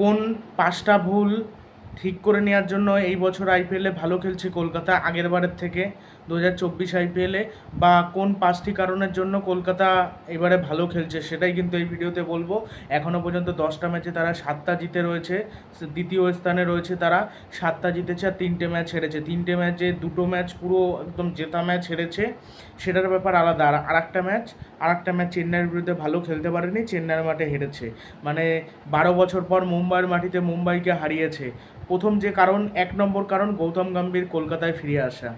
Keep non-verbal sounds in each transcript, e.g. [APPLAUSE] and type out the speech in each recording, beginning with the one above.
কোন পাঁচটা ভুল ঠিক করে নেওয়ার জন্য এই বছর আইপিএলে ভালো খেলছে কলকাতা আগের বারের থেকে? দু হাজার চব্বিশ আইপিএলে বা কোন পাঁচটি কারণের জন্য কলকাতা এবারে ভালো খেলছে? সেটাই কিন্তু এই ভিডিওতে বলব। এখনও পর্যন্ত দশটা ম্যাচে তারা সাতটা জিতে রয়েছে। দ্বিতীয় স্থানে রয়েছে তারা। সাতটা জিতেছে আর তিনটে ম্যাচ হেরেছে। তিনটে ম্যাচে দুটো ম্যাচ পুরো একদম জেতা ম্যাচ হেরেছে। সেটার ব্যাপার আলাদা। আর আরেকটা ম্যাচ আরেকটা ম্যাচ চেন্নাইয়ের বিরুদ্ধে ভালো খেলতে পারেনি, চেন্নাইয়ের মাঠে হেরেছে। মানে বারো বছর পর মুম্বাইয়ের মাটিতে মুম্বাইকে হারিয়েছে। প্রথম যে কারণ, এক নম্বর কারণ গৌতম গম্ভীর কলকাতায় ফিরে আসা।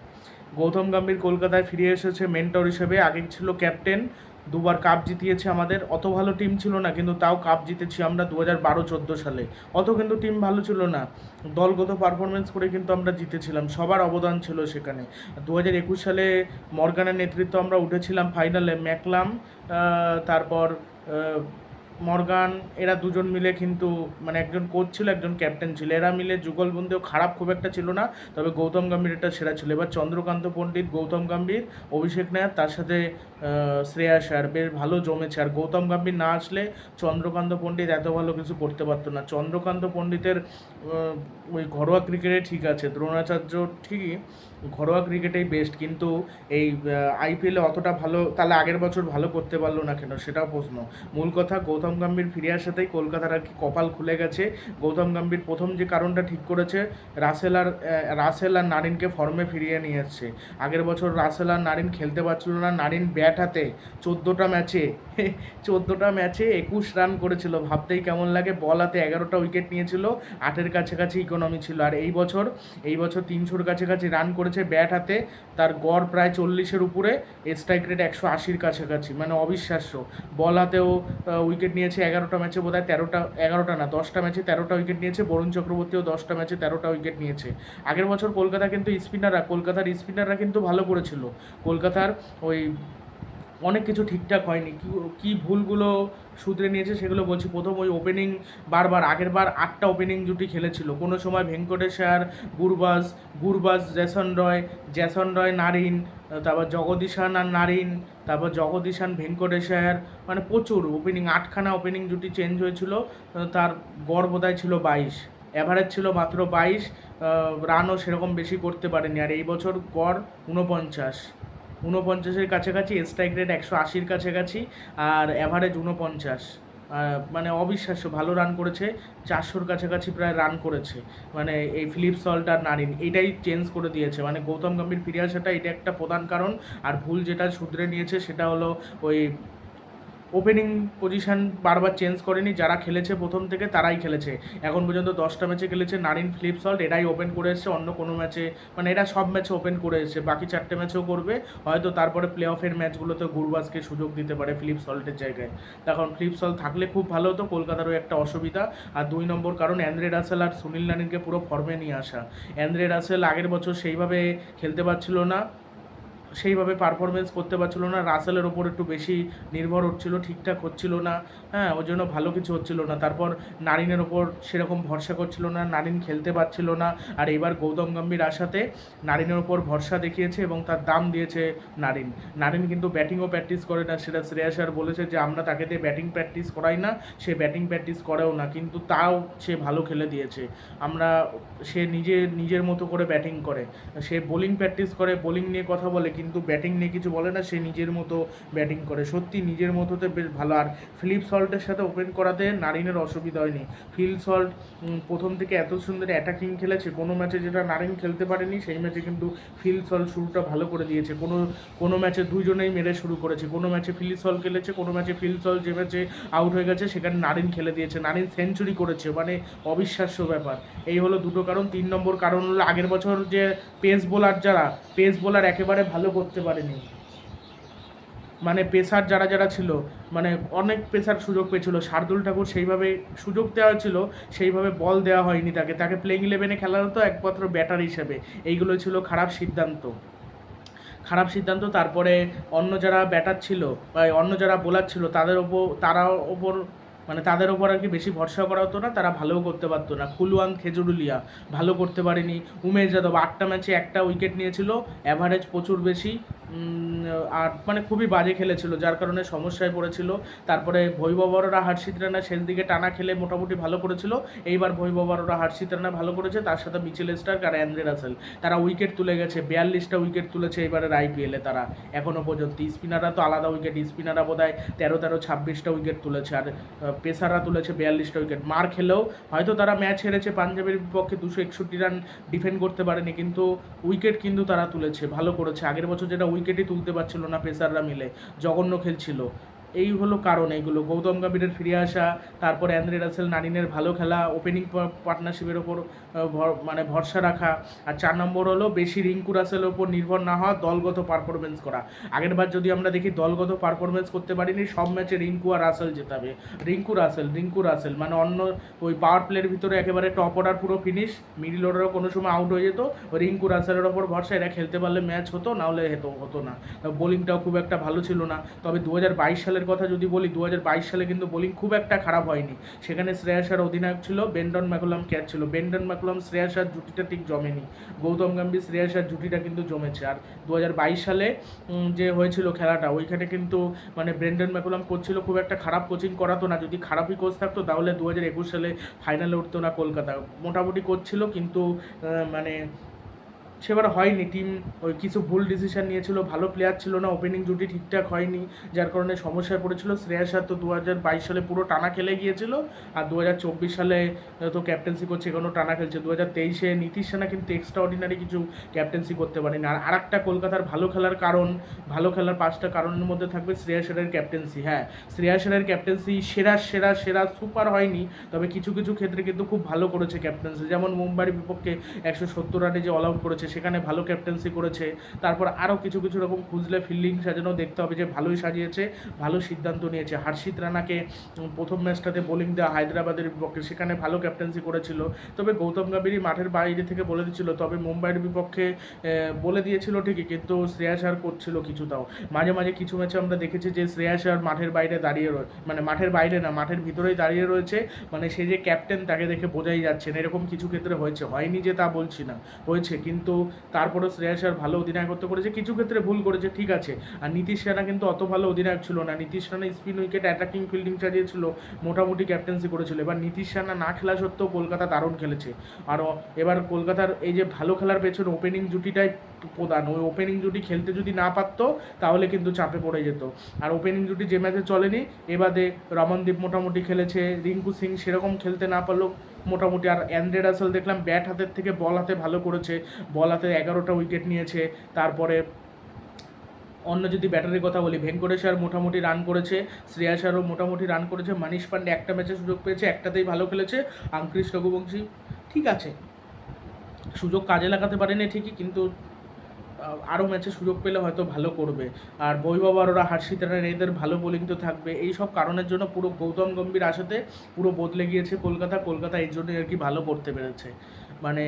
গৌতম গম্ভীর কলকাতায় ফিরে এসেছে মেন্টর হিসেবে, আগে ছিল ক্যাপ্টেন দুবার কাপ জিতিয়েছে আমাদের। অত ভালো টিম ছিল না, কিন্তু তাও কাপ জিতেছি আমরা দু হাজার বারো চোদ্দ সালে। অত কিন্তু টিম ভালো ছিল না। দলগত পারফরমেন্স করে কিন্তু আমরা জিতেছিলাম। সবার অবদান ছিল সেখানে। দু হাজার একুশ সালে মর্গানের নেতৃত্ব আমরা উঠেছিলাম ফাইনালে ম্যাকলাম তারপর মর্গান, এরা দুজন মিলে কিন্তু মানে একজন কোচ ছিল, একজন ক্যাপ্টেন ছিল। এরা মিলে যুগলবন্দিও খারাপ খুব একটা ছিল না, তবে গৌতম গম্ভীর এটা সেরা ছিল। এবার চন্দ্রকান্ত পণ্ডিত, গৌতম গম্ভীর, অভিষেক নায়ার, তার সাথে শ্রেয়া স্যার বেশ ভালো জমেছে। আর গৌতম গম্ভীর না আসলে চন্দ্রকান্ত পণ্ডিত এত ভালো কিছু করতে পারতো না। চন্দ্রকান্ত পণ্ডিতের ওই ঘরোয়া ক্রিকেটে ঠিক আছে, দ্রোণাচার্য ঠিকই, ঘরোয়া ক্রিকেটেই বেস্ট কিন্তু এই আইপিএলে অতটা ভালো, তাহলে আগের বছর ভালো করতে পারল না কেন? সেটাও প্রশ্ন। মূল কথা গৌতম গম্ভীর ফিরে আসাতেই কলকাতার আর কি কপাল খুলে গেছে। গৌতম গম্ভীর প্রথম যে কারণটা ঠিক করেছে, রাসেল আর রাসেল আর নারিনকে ফর্মে ফিরিয়ে নিয়ে এসছে। আগের বছর রাসেল আর নারিন খেলতে পারছিল না। নারিন ব্যাট হাতে চোদ্দোটা ম্যাচে [LAUGHS] চোদ্দোটা ম্যাচে একুশ রান করেছিল। ভাবতেই কেমন লাগে বল হাতে এগারোটা উইকেট নিয়েছিল। আটের কাছাকাছি ইকোনমি ছিল। আর এই বছর এই বছর তিনশোর কাছাকাছি রান করেছে ব্যাট হাতে। তার গড় প্রায় চল্লিশের উপরে। স্ট্রাইক রেট একশো আশির কাছাকাছি। মানে অবিশ্বাস্য। বল হাতেও উইকেট নিয়েছে এগারোটা ম্যাচে বোধ হয় তেরোটা, এগারোটা না, দশটা ম্যাচে তেরোটা উইকেট নিয়েছে। বরুণ চক্রবর্তীও দশটা ম্যাচে তেরোটা উইকেট নিয়েছে। আগের বছর কলকাতা কিন্তু স্পিনাররা কলকাতার স্পিনাররা কিন্তু ভালো করেছিল। কলকাতার ওই অনেক কিছু ঠিকঠাক হয়নি। কি, কী ভুলগুলো শুধরে নিয়েছে সেগুলো বলছি। প্রথম ওই ওপেনিং বারবার, আগের বার আটটা ওপেনিং জুটি খেলেছিল। কোনো সময় Venkateshwar Gurbaz Gurbaz, Jason Roy Jason Roy Narine, তারপর জগদীশান আর নারিন, তারপর জগদীশান ভেঙ্কটেশ্বর মানে প্রচুর ওপেনিং আটখানা ওপেনিং জুটি চেঞ্জ হয়েছিল। তার গড় বোধহয় ছিল বাইশ। অ্যাভারেজ ছিল মাত্র বাইশ। রানও সেরকম বেশি করতে পারেনি। আর এই বছর গড় উনপঞ্চাশ উনপঞ্চাশের কাছাকাছি স্ট্রাইক রেট একশো আশির কাছাকাছি আর অ্যাভারেজ উনপঞ্চাশ মানে অবিশ্বাস্য, ভালো রান করেছে, চারশোর কাছাকাছি প্রায় রান করেছে। মানে এই ফিলিপ সল্ট আর নারিন, এটাই চেঞ্জ করে দিয়েছে। মানে গৌতম গম্ভীর ফিরে আসাটা এটা একটা প্রধান কারণ। আর ভুল যেটা শুধরে নিয়েছে সেটা হলো ওই ওপেনিং পজিশন বারবার চেঞ্জ করেনি, যারা খেলেছে প্রথম থেকে তারাই খেলেছে। এখন পর্যন্ত দশটা ম্যাচে খেলেছে নারিন ফ্লিপ সল্ট এরাই ওপেন করে এসছে, অন্য কোনো ম্যাচে মানে এরা সব ম্যাচে ওপেন করে এসছে। বাকি চারটে ম্যাচেও করবে, হয়তো তারপরে প্লে অফের ম্যাচগুলোতে গুরবাজকে সুযোগ দিতে পারে ফ্লিপ সল্টের জায়গায়। তখন ফ্লিপ সল্ট থাকলে খুব ভালো হতো, কলকাতারও একটা অসুবিধা। আর দুই নম্বর কারণ অ্যান্দ্রে রাসেল আর সুনীল নারিনকে পুরো ফর্মে নিয়ে আসা। অ্যান্দ্রে রাসেল আগের বছর সেইভাবে খেলতে পারছিল না সেইভাবে পারফরমেন্স করতে পারছিল না। রাসেলের ওপর একটু বেশি নির্ভর হচ্ছিল, ঠিকঠাক হচ্ছিল না। হ্যাঁ ওই জন্য ভালো কিছু হচ্ছিল না। তারপর নারিনের ওপর সেরকম ভরসা করছিল না, নারিন খেলতে পারছিল না। আর এবার গৌতম গম্ভীর আসাতে নারিনের ওপর ভরসা দেখিয়েছে এবং তার দাম দিয়েছে নারিন। নারিন কিন্তু ব্যাটিংও প্র্যাকটিস করে না। সেটা শ্রেয়াস আর বলেছে যে, আমরা তাকে দিয়ে ব্যাটিং প্র্যাকটিস করাই না, সে ব্যাটিং প্র্যাকটিস করেও না, কিন্তু তাও সে ভালো খেলে দিয়েছে। আমরা, সে নিজে, নিজের মতো করে ব্যাটিং করে। সে বোলিং প্র্যাকটিস করে বোলিং নিয়ে কথা বলে কিন্তু ব্যাটিং নিয়ে কিছু বলে না, সে নিজের মতো ব্যাটিং করে। সত্যি নিজের মতোতে বেশ ভালো। আর ফিলিপ সল্টের সাথে ওপেন করাতে নারিনের অসুবিধা হয়নি। ফিল সল্ট প্রথম থেকে এত সুন্দর অ্যাটাকিং খেলেছে, কোনো ম্যাচে যেটা নারিন খেলতে পারেনি, সেই ম্যাচে কিন্তু ফিল সল্ট শুরুটা ভালো করে দিয়েছে। কোনো কোনো ম্যাচে দুজনেই মেরে শুরু করেছে। কোনো ম্যাচে ফিল সল খেলেছে, কোনো ম্যাচে ফিল সল যে ম্যাচে আউট হয়ে গেছে, সেখানে নারিন খেলে দিয়েছে। নারিন সেঞ্চুরি করেছে মানে অবিশ্বাস্য ব্যাপার। এই হলো দুটো কারণ। তিন নম্বর কারণ হলো আগের বছর যে পেস বোলার যারা পেস বোলার একেবারে ভালো করতে পারেনি। মানে পেসার যারা যারা ছিল মানে অনেক পেসার সুযোগ পেয়েছিল। শার্দুল ঠাকুর সেইভাবে সুযোগ দেওয়া হয়েছিল সেইভাবে বল দেওয়া হয়নি তাকে। তাকে প্লেইং ইলেভেনে খেলা হতো একমাত্র ব্যাটার হিসেবে। এইগুলো ছিল খারাপ সিদ্ধান্ত। খারাপ সিদ্ধান্ত, তারপরে অন্য যারা ব্যাটার ছিল, বা অন্য যারা বোলার ছিল, তাদের ওপর, তারা ওপর মানে তাদের ওপর আর কি বেশি ভরসা করা হতো না, তারা ভালোও করতে পারতো না। খুলওয়াং, খেজুরুলিয়া, ভালো করতে পারেনি। উমেশ যাদব আটটা ম্যাচে একটা উইকেট নিয়েছিল অ্যাভারেজ প্রচুর বেশি। আর মানে খুবই বাজে খেলেছিল, যার কারণে সমস্যায় পড়েছিল। তারপরে ভৈববররা হার্ষিত রানা শেষ দিকে টানা খেলে মোটামুটি ভালো করেছিল। এইবার ভৈববররা হার্ষিত রানা ভালো করেছে, তার সাথে মিচেল স্টার্ক আর অ্যান্দ্রে রাসেল। তারা উইকেট তুলে গেছে, বিয়াল্লিশটা উইকেট তুলেছে এবারের আইপিএলে তারা। এখনও পর্যন্ত স্পিনাররা তো আলাদা উইকেট, স্পিনাররা বোধ হয় তেরো তেরো ছাব্বিশটা উইকেট তুলেছে আর পেসাররা তুলেছে বিয়াল্লিশটা উইকেট। মার খেলেও হয়তো তারা ম্যাচ হেরেছে, পাঞ্জাবের বিপক্ষে দুশো একষট্টি রান ডিফেন্ড করতে পারেনি, কিন্তু উইকেট কিন্তু তারা তুলেছে, ভালো করেছে। আগের বছর যেটা উইকেটই তুলতে পারছিল না পেসাররা মিলে। জঘন্য খেলছিল এই হলো কারণ এইগুলো। গৌতম গম্ভীরের ফিরে আসা, তারপর অ্যান্দ্রে রাসেল নারিনের ভালো খেলা ওপেনিং পার্টনারশিপের ওপর মানে ভরসা রাখা, আর চার নম্বর হলো বেশি রিঙ্কু রাসেলের ওপর নির্ভর না হওয়া, দলগত পারফরমেন্স করা। আগের বার যদি আমরা দেখি দলগত পারফরমেন্স করতে পারিনি, সব ম্যাচে রিঙ্কু আর রাসেল জেতাবে। রিঙ্কু রাসেল রিঙ্কু রাসেল মানে অন্য ওই পাওয়ার প্লের ভিতরে একেবারে টপ অর্ডার পুরো ফিনিশ মিডিল অর্ডারও কোনো সময় আউট হয়ে যেত, রিঙ্কু রাসেলের ওপর ভরসা, এরা খেলতে পারলে ম্যাচ হতো না হলে হতো হতো না। বোলিংটাও খুব একটা ভালো ছিল না। তবে দু সালের কথা যদি বলি দু হাজার বাইশ সালে কিন্তু বোলিং খুব একটা খারাপ হয়নি। সেখানে শ্রেয়াসার অধিনায়ক ছিল, বেন্ডন ম্যাকুলাম ক্যাচ ছিল। বেন্ডন ম্যাকুলাম শ্রেয়াসার জুটিটা ঠিক জমেনি। গৌতম গম্ভীর শ্রেয়াসার জুটিটা কিন্তু জমেছে। আর দু হাজার বাইশ সালে যে হয়েছিল খেলাটা, ওইখানে কিন্তু মানে ব্রেন্ডন ম্যাকুলাম করছিল খুব একটা খারাপ কোচিং করাতো না। যদি খারাপই কোচ থাকতো, তাহলে দু হাজার একুশ সালে ফাইনালে উঠতো না কলকাতা। মোটামুটি করছিল কিন্তু মানে সেবার হয়নি টিম ওই কিছু ভুল ডিসিশন নিয়েছিল, ভালো প্লেয়ার ছিল না ওপেনিং জুটি ঠিকঠাক হয়নি, যার কারণে সমস্যায় পড়েছিল। শ্রেয়াস তো দু হাজার বাইশ সালে পুরো টানা খেলে গিয়েছিল, আর দু হাজার চব্বিশ সালে তো ক্যাপ্টেন্সি করছে এখনও টানা খেলছে। দু হাজার তেইশে নীতিশ সেনা কিন্তু এক্সট্রা অর্ডিনারি কিছু ক্যাপ্টেন্সি করতে পারেনি। আর আরেকটা কলকাতার ভালো খেলার কারণ, ভালো খেলার পাঁচটা কারণের মধ্যে থাকবে শ্রেয়া সেরের ক্যাপ্টেন্সি হ্যাঁ শ্রেয়া সেরের ক্যাপ্টেন্সি সেরা সেরা সেরা সুপার হয়নি, তবে কিছু কিছু ক্ষেত্রে কিন্তু খুব ভালো করেছে ক্যাপ্টেন্সি যেমন মুম্বাইয়ের বিপক্ষে একশো সত্তর রানে যে অল আউট করেছে সেখানে ভালো ক্যাপ্টেন্সি করেছে। তারপর আরও কিছু কিছু রকম খুঁজলে ফিল্ডিং সাজানো দেখতে হবে যে ভালোই সাজিয়েছে, ভালো সিদ্ধান্ত নিয়েছে। হার্ষিত রানাকে প্রথম ম্যাচটাতে বোলিং দেওয়া হায়দ্রাবাদের বিপক্ষে সেখানে ভালো ক্যাপ্টেন্সি করেছিল। তবে গৌতম গাম্ভীরই মাঠের বাইরে থেকে বলে দিচ্ছিল তবে মুম্বাইয়ের বিপক্ষে বলে দিয়েছিল ঠিকই, কিন্তু শ্রেয়াস আর করছিল কিছু তাও মাঝে মাঝে কিছু ম্যাচে আমরা দেখেছি যে শ্রেয়াস আর মাঠের বাইরে দাঁড়িয়ে রয়ে মানে মাঠের বাইরে না, মাঠের ভিতরেই দাঁড়িয়ে রয়েছে। মানে সে যে ক্যাপ্টেন তাকে দেখে বোঝাই যাচ্ছে না, এরকম কিছু ক্ষেত্রে হয়েছে। হয়নি যে তা বলছি না, হয়েছে। কিন্তু তারপরেও শ্রেয়াস আর ভালো অধিনায়কত্ব করেছে, কিছু ক্ষেত্রে ভুল করেছে, ঠিক আছে। আর নীতিশ রানা কিন্তু অত ভালো অধিনায়ক ছিল না। Nitish Rana spin wicket attacking fielding চালিয়েছিল মোটামুটি ক্যাপ্টেন্সি করেছিল। এবার নীতিশ রানা না খেলা সত্ত্বেও কলকাতা দারুণ খেলেছে। আরও এবার কলকাতার এই যে ভালো খেলার পেছনে ওপেনিং জুটিটাই প্রধান। ওই ওপেনিং জুটি খেলতে যদি না পারতো, তাহলে কিন্তু চাপে পড়ে যেত। আর ওপেনিং জুটি যে ম্যাচে চলেনি, এবারে রমনদীপ মোটামুটি খেলেছে, রিঙ্কু সিং সেরকম খেলতে না পারলেও মোটামুটি। আর অ্যান্ড্রে রাসেল দেখলাম ব্যাট হাতের থেকে বল হাতে ভালো করেছে বল হাতে এগারোটা উইকেট নিয়েছে। তারপরে অন্য যদি ব্যাটারির কথা বলি, ভেঙ্কটেশ্বর মোটামুটি রান করেছে শ্রেয়াসারও মোটামুটি রান করেছে, মানিশ পান্ডে একটা ম্যাচে সুযোগ পেয়েছে, একটাতেই ভালো খেলেছে আঙ্ক্রিস রঘুবংশী, ঠিক আছে। সুযোগ কাজে লাগাতে পারেনি ঠিকই, কিন্তু আরও ম্যাচে সুযোগ পেলে হয়তো ভালো করবে। আর বৈভব আরোরা হার্ষিত তারা এদের ভালো বোলিং তো থাকবে। এই সব কারণের জন্য পুরো গৌতম গম্ভীর আসাতে পুরো বদলে গিয়েছে কলকাতা। কলকাতা এর জন্যই আর কি ভালো করতে পেরেছে। মানে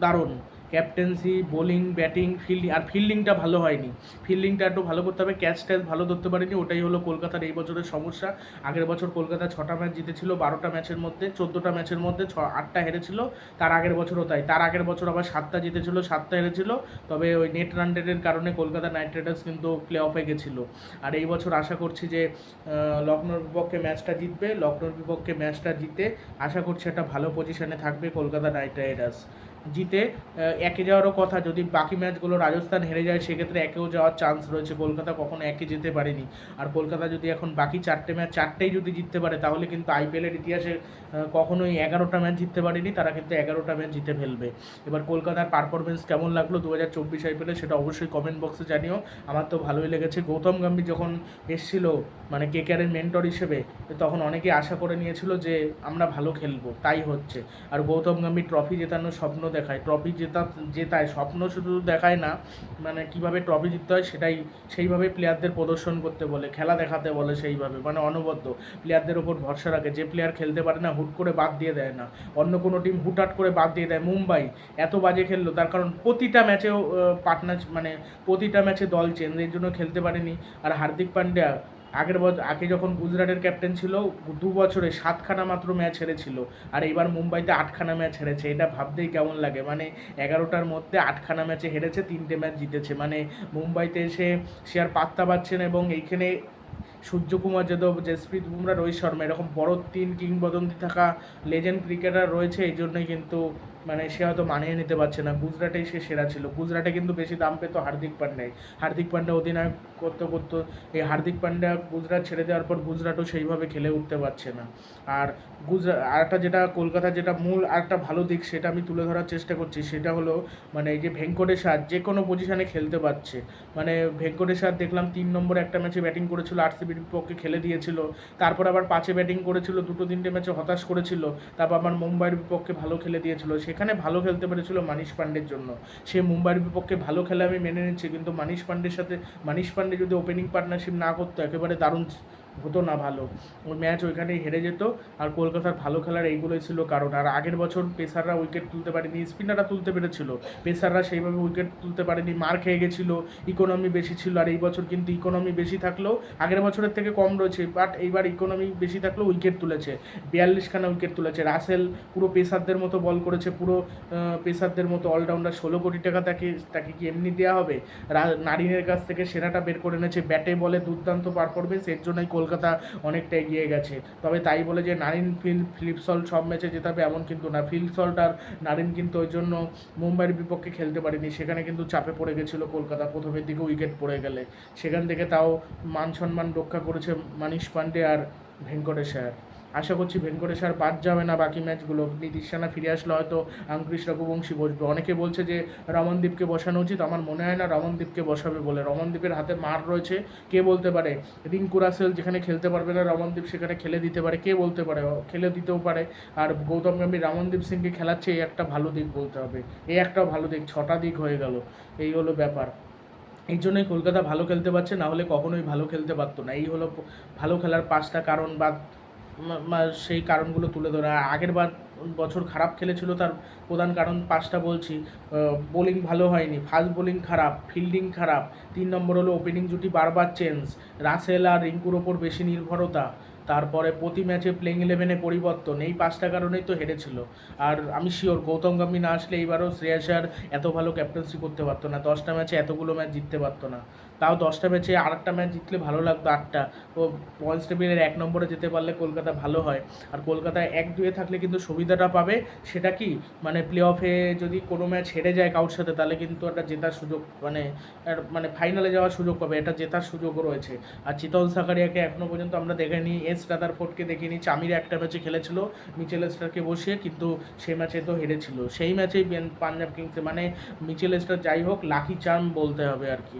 দারুণ। ক্যাপ্টেন্সি বোলিং ব্যাটিং ফিল্ডিং আর ফিল্ডিংটা ভালো হয়নি। ফিল্ডিংটা একটু ভালো করতে হবে ক্যাচ ট্যাচ ভালো ধরতে পারেনি, ওটাই হলো কলকাতার এই বছরের সমস্যা। আগের বছর কলকাতা ছটা ম্যাচ জিতেছিল, বারোটা ম্যাচের মধ্যে, চোদ্দোটা ম্যাচের মধ্যে ছ, আটটা হেরেছিল, তার আগের বছরও তাই। তার আগের বছর আবার সাতটা জিতেছিল, সাতটা হেরেছিল, তবে ওই নেট রান রেটের কারণে কলকাতা নাইট রাইডার্স কিন্তু প্লে অফে গেছিল। আর এই বছর আশা করছি যে লখনৌর বিপক্ষে ম্যাচটা জিতবে লখনৌর বিপক্ষে ম্যাচটা জিতে, আশা করছি একটা ভালো পজিশনে থাকবে কলকাতা নাইট রাইডার্স জিতে একে যাওয়ারও কথা। যদি বাকি ম্যাচগুলো রাজস্থান হেরে যায়, সেক্ষেত্রে একেও যাওয়ার চান্স রয়েছে। কলকাতা কখনো একে যেতে পারেনি। আর কলকাতা যদি এখন বাকি চারটে ম্যাচ, চারটেই যদি জিততে পারে, তাহলে কিন্তু আইপিএলের ইতিহাসে কখনোই এগারোটা ম্যাচ জিততে পারেনি, তারা কিন্তু এগারোটা ম্যাচ জিতে ফেলবে। এবার কলকাতার পারফরমেন্স কেমন লাগল দু হাজার চব্বিশ আইপিএলে সেটা অবশ্যই কমেন্ট বক্সে জানিও। আমার তো ভালোই লেগেছে। গৌতম গম্ভীর যখন এসেছিল মানে কেকেআরের মেন্টর হিসেবে, তখন অনেকে আশা করে নিয়েছিল যে আমরা ভালো খেলব, তাই হচ্ছে। আর গৌতম গম্ভীর ট্রফি জেতানোর স্বপ্ন দেখায় ট্রফি জেতা, জেতায়, স্বপ্ন শুধু দেখায় না মানে কীভাবে ট্রফি জিততে হয় সেটাই, সেইভাবে প্লেয়ারদের প্রদর্শন করতে বলে, খেলা দেখাতে বলে সেইভাবে মানে অনবদ্য। প্লেয়ারদের ওপর ভরসা রাখে, যে প্লেয়ার খেলতে পারে না, হুট করে বাদ দিয়ে দেয় না। অন্য কোনো টিম হুটহাট করে বাদ দিয়ে দেয়। মুম্বাই এত বাজে খেললো, তার কারণ প্রতিটা ম্যাচেও পার্টনার মানে প্রতিটা ম্যাচে দল চেঞ্জ এর জন্য খেলতে পারেনি। আর হার্দিক পান্ডিয়া আগের বছর আগে যখন গুজরাটের ক্যাপ্টেন ছিল, দু বছরে সাতখানা মাত্র ম্যাচ হেরেছিল, আর এবার মুম্বাইতে আটখানা ম্যাচ হেরেছে। এটা ভাবতেই কেমন লাগে? মানে এগারোটার মধ্যে আটখানা ম্যাচে হেরেছে, তিনটে ম্যাচ জিতেছে। মানে মুম্বাইতে এসে সে আর পাত্তা পাচ্ছে না এবং এইখানে সূর্যকুমার যাদব, জসপ্রীত বুমরা, রোহিত শর্মা, এরকম বড় তিন কিংবদন্তি থাকা লেজেন্ড ক্রিকেটার রয়েছে। এই জন্যই কিন্তু মানে সে হয়তো মানিয়ে নিতে পারছে না। গুজরাটেই সে সেরা ছিল। গুজরাটে কিন্তু বেশি দাম পেত হার্দিক পান্ডাই। হার্দিক পান্ডা অধিনায়ক করতে করতে এই হার্দিক পান্ডা গুজরাট ছেড়ে দেওয়ার পর গুজরাটও সেইভাবে খেলে উঠতে পারছে না। আর গুজরাট আরেকটা যেটা কলকাতা যেটা মূল আরেকটা ভালো দিক সেটা আমি তুলে ধরার চেষ্টা করছি, সেটা হলো মানে এই যে ভেঙ্কটেশ্বর যে কোনো পজিশনে খেলতে পারছে। মানে ভেঙ্কটেশ্বর দেখলাম তিন নম্বরে একটা ম্যাচে ব্যাটিং করেছিল আর আরসিবির বিপক্ষে খেলে দিয়েছিল। তারপর আবার পাঁচে ব্যাটিং করেছিল, দুটো তিনটে ম্যাচে হতাশ করেছিল। তারপর আবার মুম্বাইয়ের বিপক্ষে ভালো খেলে দিয়েছিল। সেখানে ভালো খেলতে পেরেছিল মানিশ পান্ডের জন্য। সে মুম্বাইয়ের বিপক্ষে ভালো খেলা আমি মেনে নিচ্ছি, কিন্তু মানিশ পান্ডের সাথে মানিশ পান্ডে যদি ওপেনিং পার্টনারশিপ না করতো, একেবারে দারুণ হতো না ভালো। ম্যাচ ওইখানেই হেরে যেত। আর কলকাতার ভালো খেলার এইগুলোই ছিল কারণ। আর আগের বছর পেসাররা উইকেট তুলতে পারেনি স্পিনাররা তুলতে পেরেছিল। পেসাররা সেইভাবে উইকেট তুলতে পারেনি, মার খেয়ে গেছিল ইকোনমি বেশি ছিল। আর এই বছর কিন্তু ইকোনমি বেশি থাকলেও, আগের বছরের থেকে কম রয়েছে বাট এইবার ইকোনমি বেশি থাকলেও উইকেট তুলেছে। বিয়াল্লিশখানা উইকেট তুলেছে। রাসেল পুরো পেসারদের মতো বল করেছে, পুরো পেসারদের মতো অলরাউন্ডার ষোলো কোটি টাকা তাকে তাকে কি এমনি দেওয়া হবে? নারিনের কাছ থেকে সেরাটা বের করে এনেছে। ব্যাটে বলে দুর্দান্ত পারফরমেন্স এর জন্যই কলকাতা অনেকটা এগিয়ে গেছে। তবে তাই বলে যে নারিন ফিল ফিলিপসল সব ম্যাচে জেতাবে এমন কিন্তু না। ফিলিপসল্ট আর নারিন কিন্তু ওই জন্য মুম্বাইয়ের বিপক্ষে খেলতে পারেনি। সেখানে কিন্তু চাপে পড়ে গেছিল কলকাতা। প্রথমের দিকে উইকেট পড়ে গেলে। সেখান থেকে তাও মান সম্মান রক্ষা করেছে মানিশ পান্ডে আর ভেঙ্কটেশ্বর। আশা করছি ভেঙ্কটেশ্বর বাদ যাবে না বাকি ম্যাচগুলো। নীতিশ রানা ফিরে আসলে হয়তো আঙ্কুশ রঘুবংশী বসবে। অনেকে বলছে যে রমনদীপকে বসানো উচিত। আমার মনে হয় না রমনদীপকে বসাবে বলে। রমনদীপের হাতে মার রয়েছে। কে বলতে পারে? রিঙ্কু রাসেল যেখানে খেলতে পারবে না রমনদীপ, সেখানে খেলে দিতে পারে। কে বলতে পারে? খেলে দিতেও পারে। আর গৌতম গম্ভীর, রমনদীপ সিংকে খেলাচ্ছে এই একটা ভালো দিক বলতে হবে। এই একটা ভালো দিক, ছটা দিক হয়ে গেল। এই হলো ব্যাপার। এই জন্যই কলকাতা ভালো খেলতে পারছে, না হলে কখনোই ভালো খেলতে পারতো না। এই হলো ভালো খেলার পাঁচটা কারণ বা সেই কারণগুলো তুলে ধরা। আগের বার বছর খারাপ খেলেছিল, তার প্রধান কারণ পাঁচটা বলছি। বোলিং ভালো হয়নি ফাস্ট বোলিং খারাপ ফিল্ডিং খারাপ, তিন নম্বর হলো ওপেনিং জুটি বারবার চেঞ্জ রাসেল আর রিঙ্কুর ওপর বেশি নির্ভরতা, তারপরে প্রতি ম্যাচে প্লেইং ইলেভেনে পরিবর্তন, এই পাঁচটা কারণেই তো হেরেছিল। আর আমি শিওর গৌতম না আসলে এইবারও শ্রেয়াস আর এত ভালো ক্যাপ্টেন্সি করতে পারতো না, দশটা ম্যাচে এতগুলো ম্যাচ জিততে পারতো না। তাও দশটা ম্যাচে আর একটা ম্যাচ জিতলে ভালো লাগতো আটটা। ও পয়েন্টস টেবিলের এক নম্বরে যেতে পারলে কলকাতা ভালো হয়। আর কলকাতায় এক দুয়ে থাকলে কিন্তু সুবিধাটা পাবে। সেটা কি? মানে প্লে অফে যদি কোনো ম্যাচ হেরে যায় কাউর সাথে, তাহলে কিন্তু একটা জেতার সুযোগ মানে মানে ফাইনালে যাওয়ার সুযোগ পাবে। এটা জেতার সুযোগও রয়েছে। আর চিতল সাকারিয়াকে এখনও পর্যন্ত আমরা দেখিনি এস রাদারফোর্ডকে দেখিনি চামির একটা ম্যাচে খেলেছিল, মিচেল স্টারকে বসিয়ে, কিন্তু সেই ম্যাচে তো হেরেছিল। সেই ম্যাচেই পাঞ্জাব কিংসে মানে মিচেল স্টার যাই হোক, লাকি চার্ম বলতে হবে আর কি।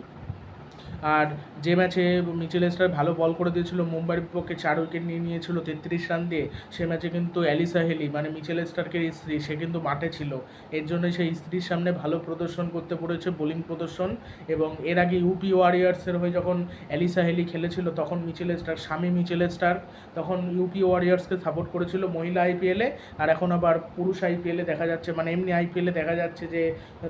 আর যে ম্যাচে মিচেল স্টার ভালো বল করে দিয়েছিল, মুম্বাইয়ের বিপক্ষে চার উইকেট নিয়ে নিয়েছিল তেত্রিশ রান দিয়ে, সে ম্যাচে কিন্তু অ্যালিসা হেলি মানে মিচেল স্টার্কের স্ত্রী, সে কিন্তু মাঠে ছিল। এর জন্য সেই স্ত্রীর সামনে ভালো প্রদর্শন করতে পড়েছে, বোলিং প্রদর্শন। এবং এর আগে ইউপি ওয়ারিয়ার্সের হয়ে যখন অ্যালিসা হেলি খেলেছিল, তখন মিচেল স্টার স্বামী মিচেল স্টার তখন ইউপি ওয়ারিয়ার্সকে সাপোর্ট করেছিল মহিলা আইপিএলে আর এখন আবার পুরুষ আইপিএলে দেখা যাচ্ছে মানে এমনি আইপিএলে দেখা যাচ্ছে যে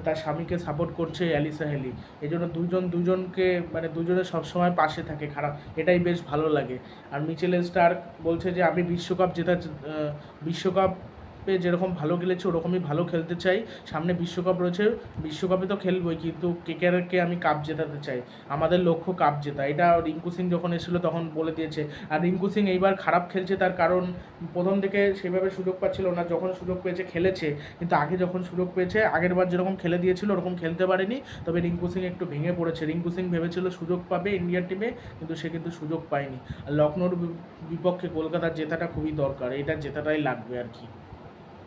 তার স্বামীকে সাপোর্ট করছে অ্যালিসা হেলি। এই জন্য দুজন, দুজনকে মানে দুজনে সবসময় পাশে থাকে খারাপ এটাই বেশ ভালো লাগে। আর মিচেল স্টার্ক বলছে যে আমি বিশ্বকাপ জেতা আহ, বিশ্বকাপে যেরকম ভালো খেলেছে, ওরকমই ভালো খেলতে চাই। সামনে বিশ্বকাপ রয়েছে, বিশ্বকাপে তো খেলবই, কিন্তু কেকেআরকে আমি কাপ জেতাতে চাই। আমাদের লক্ষ্য কাপ জেতা। এটা রিঙ্কু সিং যখন এসেছিল তখন বলে দিয়েছে। আর রিঙ্কু সিং এইবার খারাপ খেলছে, তার কারণ প্রথম থেকে সেভাবে সুযোগ পাচ্ছিল না, যখন সুযোগ পেয়েছে খেলেছে। কিন্তু আগে যখন সুযোগ পেয়েছে, আগের বার যেরকম খেলে দিয়েছিল, ওরকম খেলতে পারেনি। তবে রিঙ্কু সিং একটু ভেঙে পড়েছে। রিঙ্কু সিং ভেবেছিল সুযোগ পাবে ইন্ডিয়ার টিমে কিন্তু সে কিন্তু সুযোগ পায়নি। আর লখনৌর বিপক্ষে কলকাতার জেতাটা খুবই দরকার। এটা জেতাটাই লাগবে আর কি।